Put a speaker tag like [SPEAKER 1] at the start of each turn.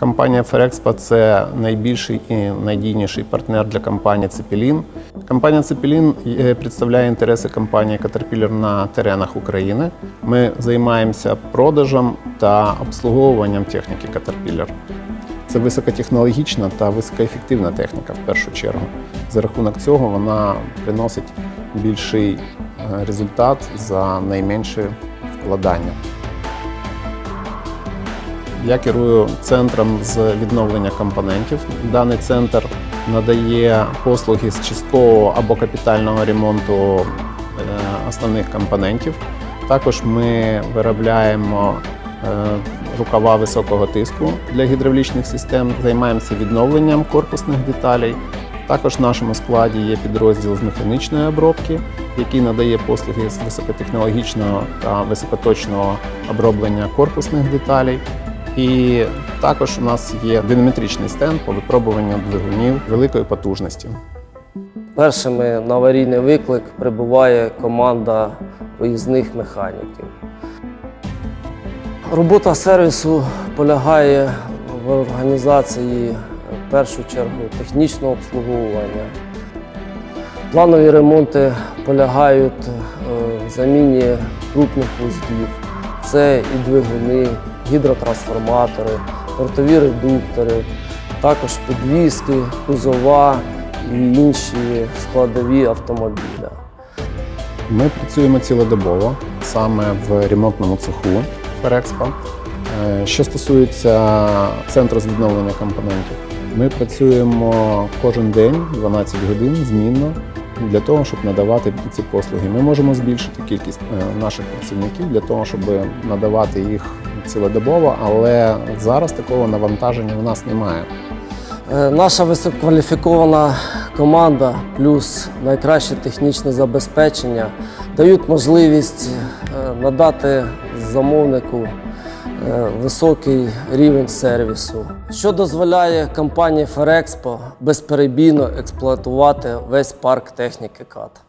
[SPEAKER 1] Компанія Ферекспо це найбільший і найдійніший партнер для компанії Цепелін. Компанія Цепелін е, представляє інтереси компанії Caterpillar на теренах України. Ми займаємося продажем та обслуговуванням техніки Caterpillar. Це високотехнологічна та високоефективна техніка в першу чергу. За рахунок цього вона приносить більший е, результат за найменше вкладання. Я керую центром з відновлення компонентів. Даний центр надає послуги з часткового або капітального ремонту е, основних компонентів. Також ми виробляємо е, рукава високого тиску для гідравлічних систем, займаємося відновленням корпусних деталей. Також в нашому складі є підрозділ з механічної обробки, який надає послуги з високотехнологічного та високоточного оброблення корпусних деталей. І також у нас є динамітричний стенд по випробуванню двигунів великої потужності.
[SPEAKER 2] Першими на аварійний виклик прибуває команда виїзних механіків. Робота сервісу полягає в організації в першу чергу технічного обслуговування. Планові ремонти полягають е, в заміні крупних вузлів. Це і двигуни, гідротрансформатори, портові редуктори, також підвіски, кузова і інші складові автомобіля.
[SPEAKER 1] Ми працюємо цілодобово саме в ремонтному цеху Ферекспо. Е, Що стосується центру з відновлення компонентів, ми працюємо кожен день 12 годин змінно для того, щоб надавати ці послуги. Ми можемо збільшити кількість е, наших працівників для того, щоб надавати їх цілодобово, але зараз такого навантаження у нас немає.
[SPEAKER 2] Е, Наша висококваліфікована команда плюс найкраще технічне забезпечення дають можливість е, надати замовнику е, високий рівень сервісу, що дозволяє компанії Ферекспо безперебійно експлуатувати весь парк техніки КАТ.